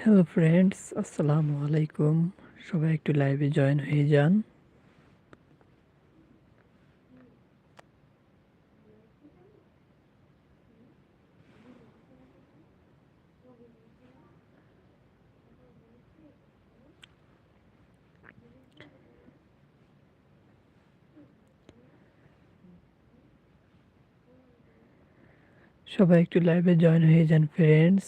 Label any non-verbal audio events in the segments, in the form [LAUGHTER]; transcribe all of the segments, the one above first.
Hello friends আসসালামু আলাইকুম সবাই একটু লাইভে জয়েন হয়ে যান সবাই একটু লাইভে জয়েন হয়ে যান ফ্রেন্ডস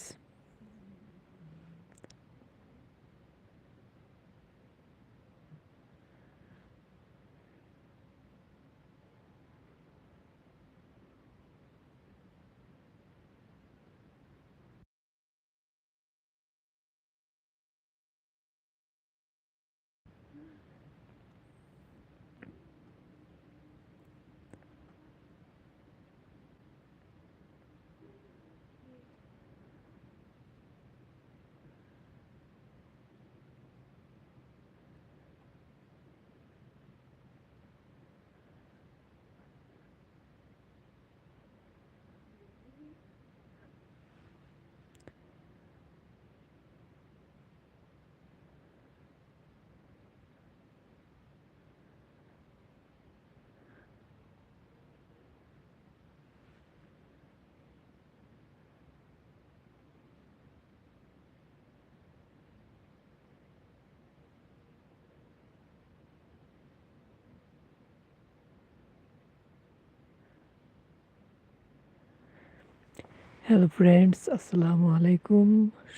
হ্যালো ফ্রেন্ডস আসসালামু আলাইকুম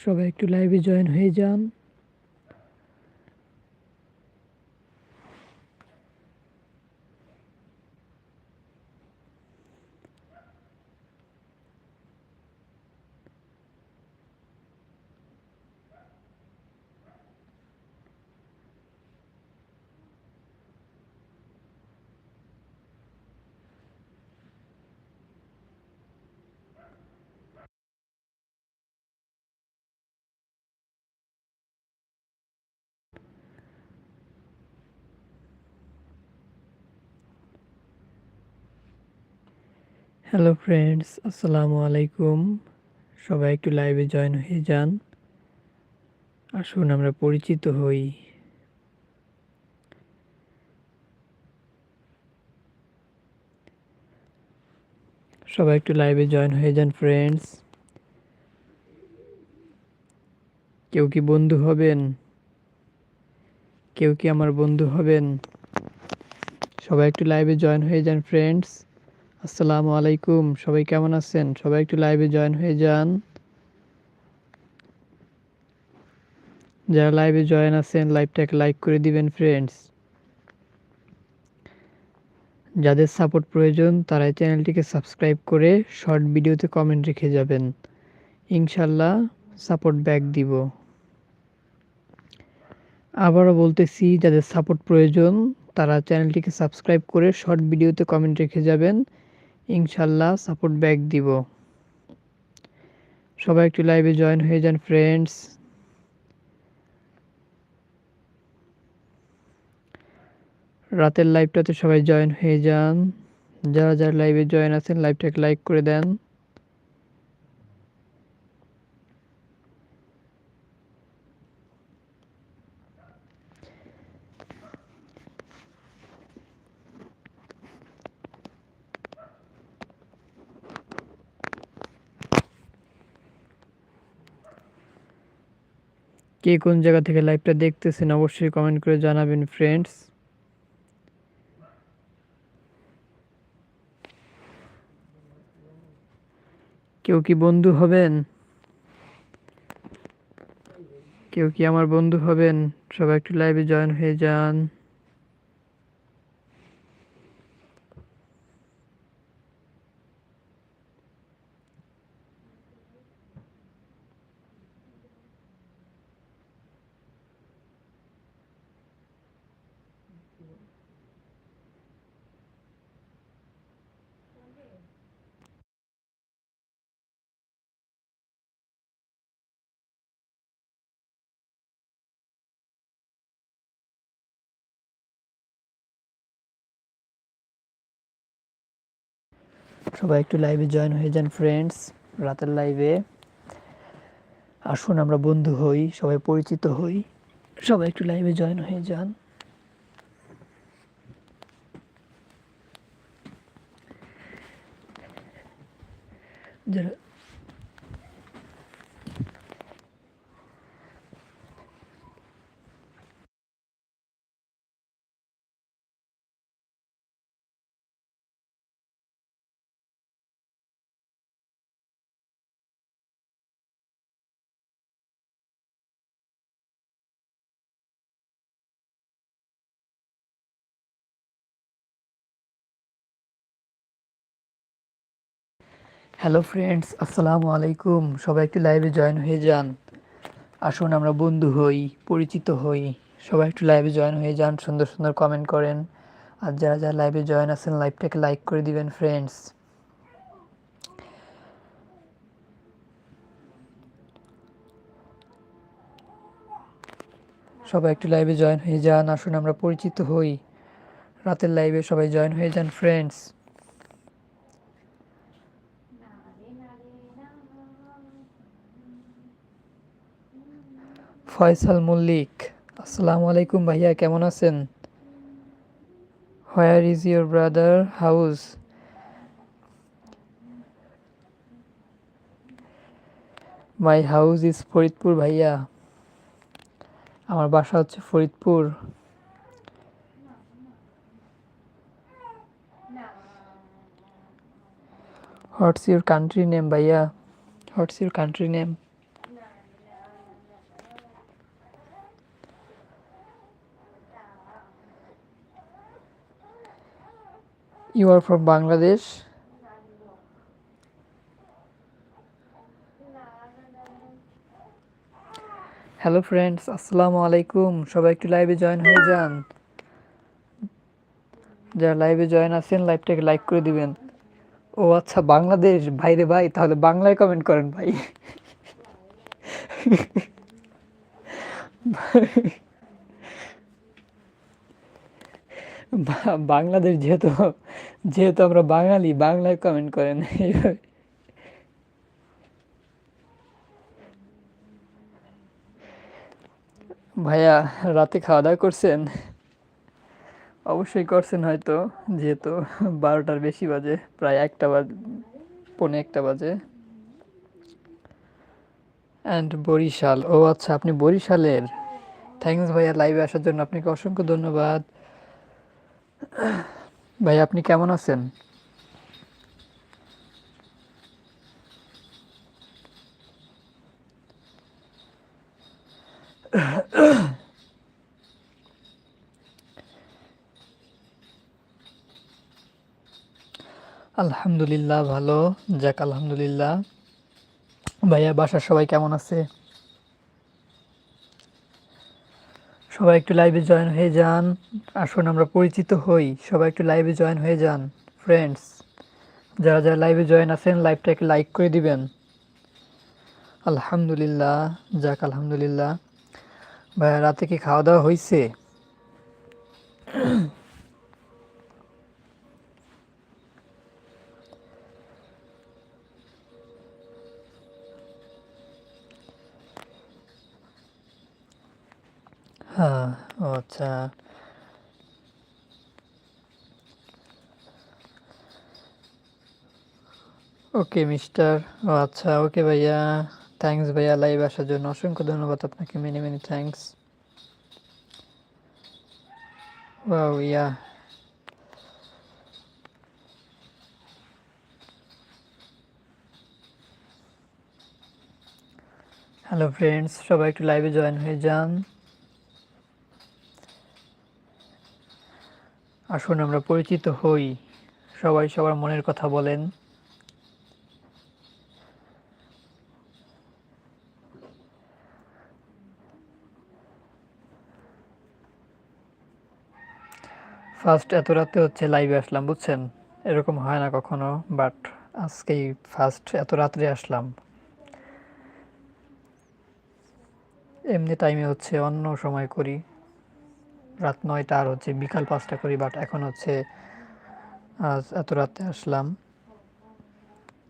সবাই একটু লাইভে জয়েন হয়ে যান। হ্যালো ফ্রেন্ডস আসসালামু আলাইকুম সবাই একটু লাইভে জয়েন হয়ে যান। আসুন, আমরা পরিচিত হই। সবাই একটু লাইভে জয়েন হয়ে যান ফ্রেন্ডস কেউ কি বন্ধু হবেন? কেউ কি আমার বন্ধু হবেন? সবাই একটু লাইভে জয়েন হয়ে যান ফ্রেন্ডস আসসালামু আলাইকুম। সবাই কেমন আছেন? সবাই একটু লাইভে জয়েন হয়ে যান। যারা লাইভে জয়েন আছেন লাইভটাকে লাইক করে দিবেন ফ্রেন্ডস যাদের সাপোর্ট প্রয়োজন তারা এই চ্যানেলটিকে সাবস্ক্রাইব করে শর্ট ভিডিওতে কমেন্ট রেখে যাবেন। ইনশাল্লাহ সাপোর্ট ব্যাক দিব। আবারও বলতেছি, যাদের সাপোর্ট প্রয়োজন, তারা চ্যানেলটিকে সাবস্ক্রাইব করে শর্ট ভিডিওতে কমেন্ট রেখে যাবেন। ইনশাল্লাহ সাপোর্ট ব্যাক দিব। সবাই একটু লাইভে জয়েন হয়ে যান ফ্রেন্ডস রাতের লাইভটাতে সবাই জয়েন হয়ে যান। যারা যারা লাইভে জয়েন আছেন লাইভটাকে লাইক করে দেন। কে কোন জায়গা থেকে লাইভটা দেখতেছেন অবশ্যই কমেন্ট করে জানাবেন ফ্রেন্ডস কেউ কি বন্ধু হবেন? কেউ কি আমার বন্ধু হবেন? সবাই একটু লাইভে জয়েন হয়ে যান। সবাই একটু লাইভে জয়েন হয়ে যান ফ্রেন্ডস রাতের লাইভে আসুন, আমরা বন্ধু হই, সবাই পরিচিত হই। সবাই একটু লাইভে জয়েন হয়ে যান। যারা হ্যালো ফ্রেন্ডস আসসালামু আলাইকুম সবাই একটু লাইভে জয়েন হয়ে যান। আসুন, আমরা বন্ধু হই, পরিচিত হই। সবাই একটু লাইভে জয়েন হয়ে যান, সুন্দর সুন্দর কমেন্ট করেন। আর যারা যারা লাইভে জয়েন আছেন লাইভটাকে লাইক করে দিবেন ফ্রেন্ডস সবাই একটু লাইভে জয়েন হয়ে যান। আসুন, আমরা পরিচিত হই। রাতের লাইভে সবাই জয়েন হয়ে যান ফ্রেন্ডস ফয়সাল মল্লিক। আসসালামু আলাইকুম ভাইয়া, কেমন আছেন? Where is your brother house my house is Faridpur ভাইয়া। আমার বাসা হচ্ছে Faridpur. What's your country name ভাইয়া? What's your country name You are from Bangladesh? Hello friends আসসালামু আলাইকুম সবাই একটু লাইভে জয়েন হয়ে যান। যারা লাইভে জয়েন আছেন লাইভটাকে লাইক করে দিবেন। ও আচ্ছা বাংলাদেশ? ভাইরে ভাই, তাহলে বাংলায় কমেন্ট করেন ভাই। বাংলাদেশ যেহেতু যেহেতু আমরা বাঙালি, বাংলায় কমেন্ট করেন। ভাইয়া, রাতে খাওয়া দাওয়া করছেন? অবশ্যই করছেন হয়তো, যেহেতু বারোটার বেশি বাজে, প্রায় একটা বাজে, পৌনে একটা বাজে। অ্যান্ড বরিশাল। ও আচ্ছা আপনি বরিশালের। থ্যাংকস ভাইয়া লাইভে আসার জন্য আপনাকে অসংখ্য ধন্যবাদ। ভাই আপনি কেমন আছেন? আলহামদুলিল্লাহ ভালো। যাক আলহামদুলিল্লাহ। ভাইয়া বাসার সবাই কেমন আছে? সবাই একটু লাইভে জয়েন হয়ে যান। আসুন, আমরা পরিচিত হই। সবাই একটু লাইভে জয়েন হয়ে যান ফ্রেন্ডস যারা যারা লাইভে জয়েন আছেন লাইভটা একটু লাইক করে দিবেন। আলহামদুলিল্লাহ, যাক, আলহামদুলিল্লাহ। ভাইয়া, রাতে কি খাওয়া দাওয়া হয়েছে হ্যাঁ আচ্ছা। ওকে, মিস্টার। ও আচ্ছা ওকে ভাইয়া। থ্যাংকস ভাইয়া লাইভ আসার জন্য। অসংখ্য ধন্যবাদ আপনাকে। Many many thanks wow yeah hello friends সবাই একটু লাইভে জয়েন হয়ে যান। আসুন আমরা পরিচিত হই। সবাই সবার মনের কথা বলেন। ফার্স্ট এত রাতে হচ্ছে লাইভে আসলাম, বুঝছেন? এরকম হয় না কখনো বাট আজকেই ফার্স্ট এত রাত্রে আসলাম। এমনি টাইমে হচ্ছে অন্য সময় করি। রাত নয়টা আর হচ্ছে বিকাল পাঁচটা করি বাট এখন হচ্ছে, আজ এত রাতে আসলাম।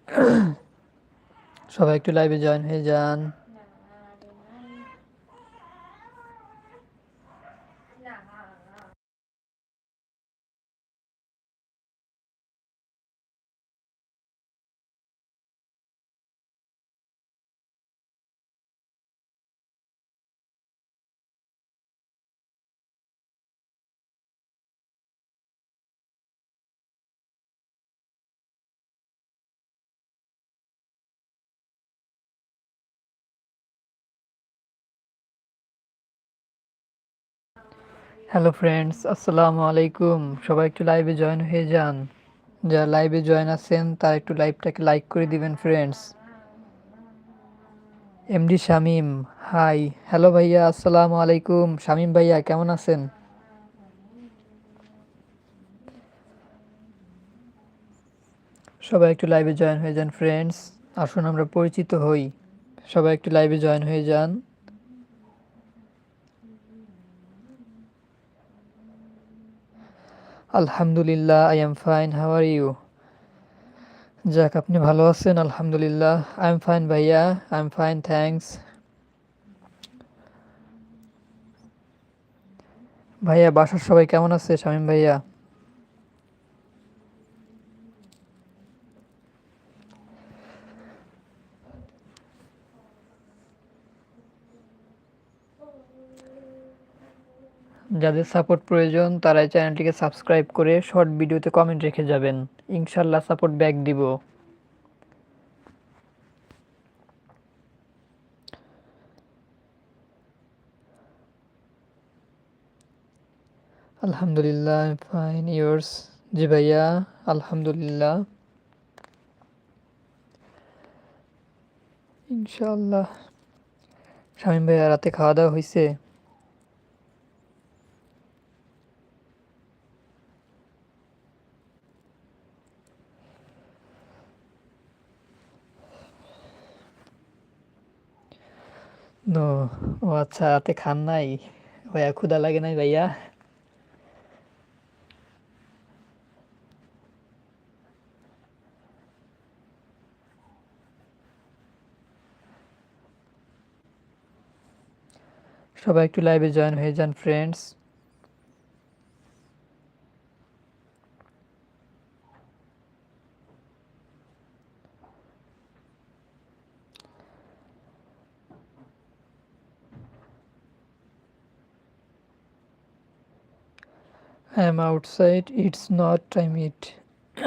[CLEARS THROAT] সবাই একটু লাইভে জয়েন হয়ে যান। হ্যালো ফ্রেন্ডস আসসালামু আলাইকুম সবাই একটু লাইভে জয়েন হয়ে যান। যারা লাইভে জয়েন আছেন, তারা একটু লাইভটাকে লাইক করে দিবেন friends MD Shamim hi hello ভাইয়া. আসসালামু আলাইকুম শামিম ভাইয়া, কেমন আছেন? সবাই একটু লাইভে জয়েন হয়ে যান ফ্রেন্ডস আসুন আমরা পরিচিত হই। সবাই একটু লাইভে জয়েন হয়ে যান। আলহামদুলিল্লাহ I am fine how are you যাক, আপনি ভালো আছেন? আলহামদুলিল্লাহ আই এম ফাইন ভাইয়া। আই এম ফাইন থ্যাংকস ভাইয়া, বাসার সবাই কেমন আছে? শামীম ভাইয়া? যাদের সাপোর্ট প্রয়োজন তারা এই চ্যানেলটিকে সাবস্ক্রাইব করে শর্ট ভিডিওতে কমেন্ট রেখে যাবেন। ইনশাল্লাহ সাপোর্ট ব্যাক দিব। আলহামদুলিল্লাহ ফাইন ইয়ার্স জি ভাইয়া, আলহামদুলিল্লাহ। ইনশাল্লাহ শামীম ভাইয়া, রাতে খাওয়া দাওয়া হয়েছে ও ও আচ্ছা রাতে খান নাই। ভাইয়া ক্ষুদা লাগে নাই ভাইয়া? সবাই একটু লাইভে জয়েন হয়ে যান friends I am outside, it's not time it. [COUGHS]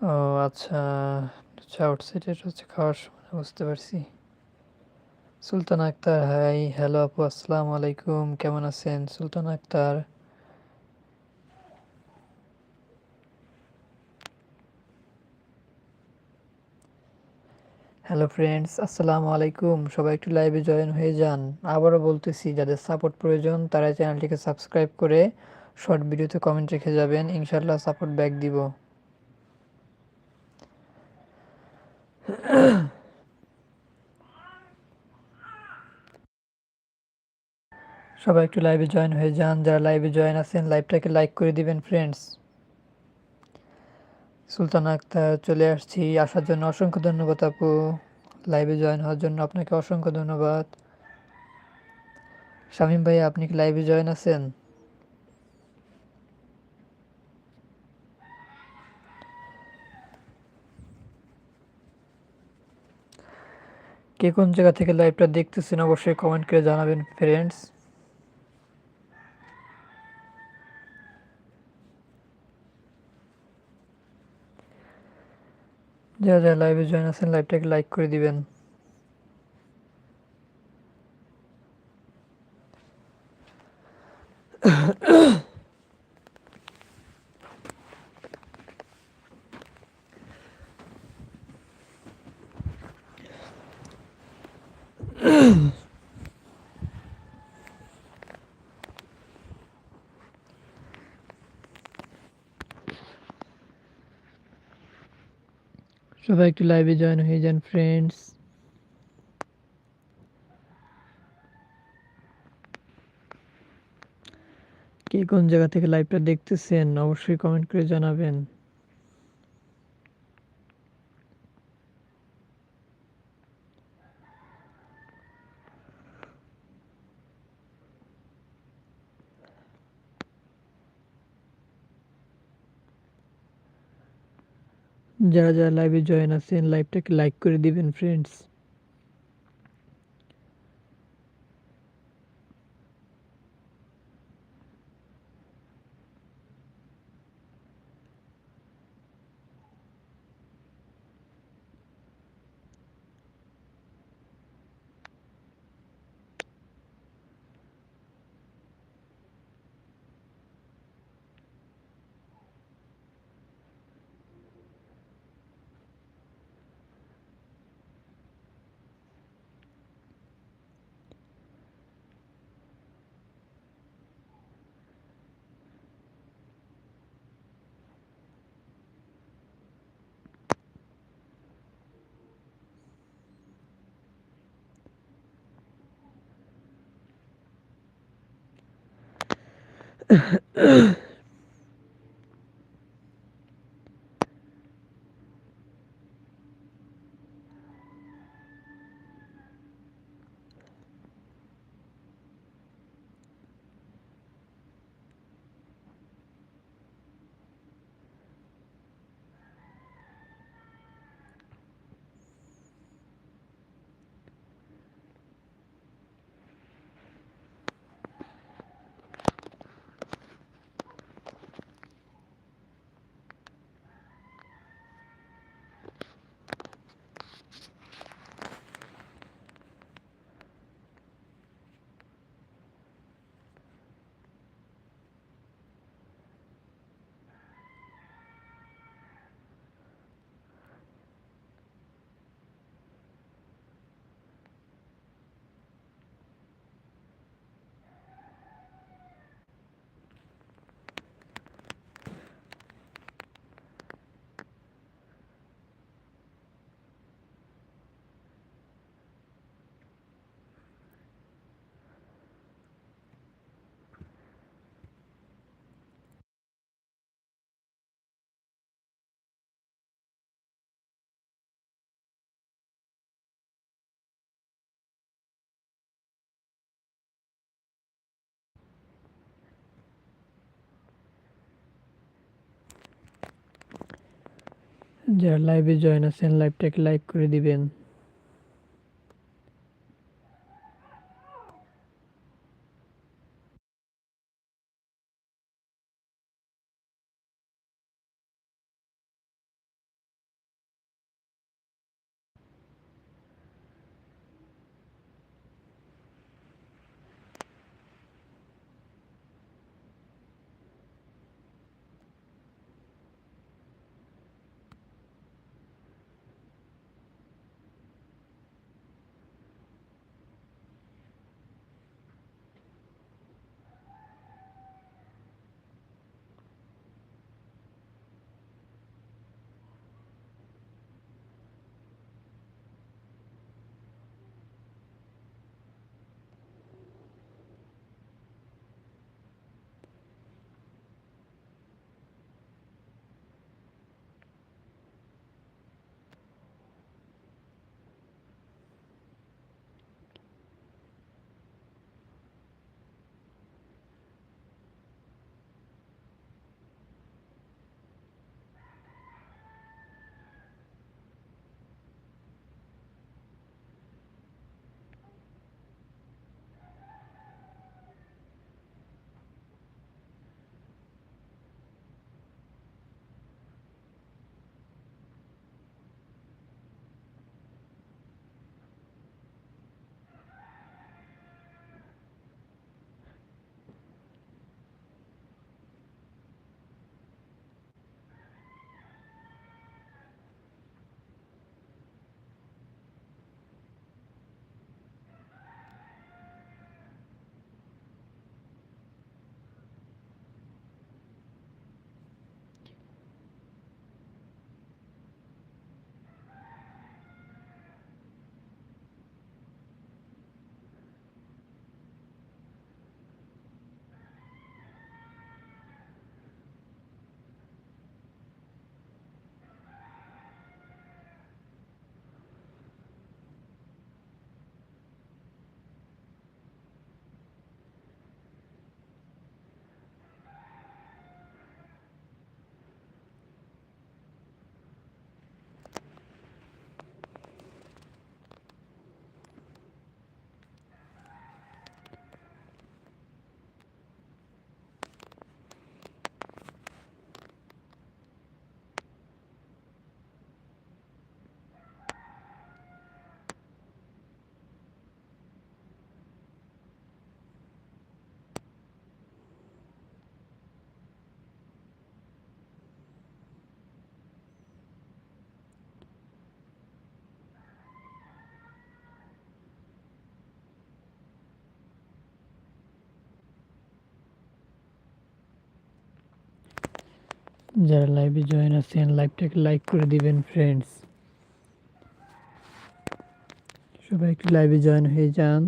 ও আচ্ছা আচ্ছা আউটসাইডের হচ্ছে খাওয়ার সময় বুঝতে পারছি। সুলতান আক্তার হাই হ্যালো আপু আসসালামু আলাইকুম কেমন আছেন? সুলতান আক্তার। হ্যালো ফ্রেন্ডস আসসালামু আলাইকুম সবাই একটু লাইভে জয়েন হয়ে যান। আবারও বলতেছি, যাদের সাপোর্ট প্রয়োজন, তারা চ্যানেলটিকে সাবস্ক্রাইব করে শর্ট ভিডিওতে কমেন্ট রেখে যাবেন। ইনশাল্লাহ সাপোর্ট ব্যাক দিব। সবাই একটু লাইভে জয়েন হয়ে যান। যারা লাইভে জয়েন আছেন লাইভটাকে লাইক করে দিবেন ফ্রেন্ডস সুলতান আক্তার চলে আসছি। আসার জন্য অসংখ্য ধন্যবাদ আপু। লাইভে জয়েন হওয়ার জন্য আপনাকে অসংখ্য ধন্যবাদ। শামীম ভাই, আপনি কি লাইভে জয়েন আছেন? কে কোন জায়গা থেকে লাইভটা দেখতেছেন অবশ্যই কমেন্ট করে জানাবেন ফ্রেন্ডস যারা যারা লাইভে জয়েন আছেন লাইভটাকে লাইক করে দিবেন। সবাই একটু লাইভে জয়েন হয়ে যান ফ্রেন্ডস কে কোন জায়গা থেকে লাইভটা দেখতেছেন, অবশ্যই কমেন্ট করে জানাবেন। যারা যারা লাইভে জয়েন আছেন লাইভটাকে লাইক করে দিবেন ফ্রেন্ডস 嗯。[LAUGHS] যারা লাইভে জয়েন আছেন লাইভটাকে লাইক করে দিবেন। যারা লাইভে জয়েন আছেন লাইভটাকে লাইক করে দিবেন ফ্রেন্ডস সবাই একটু লাইভে জয়েন হয়ে যান।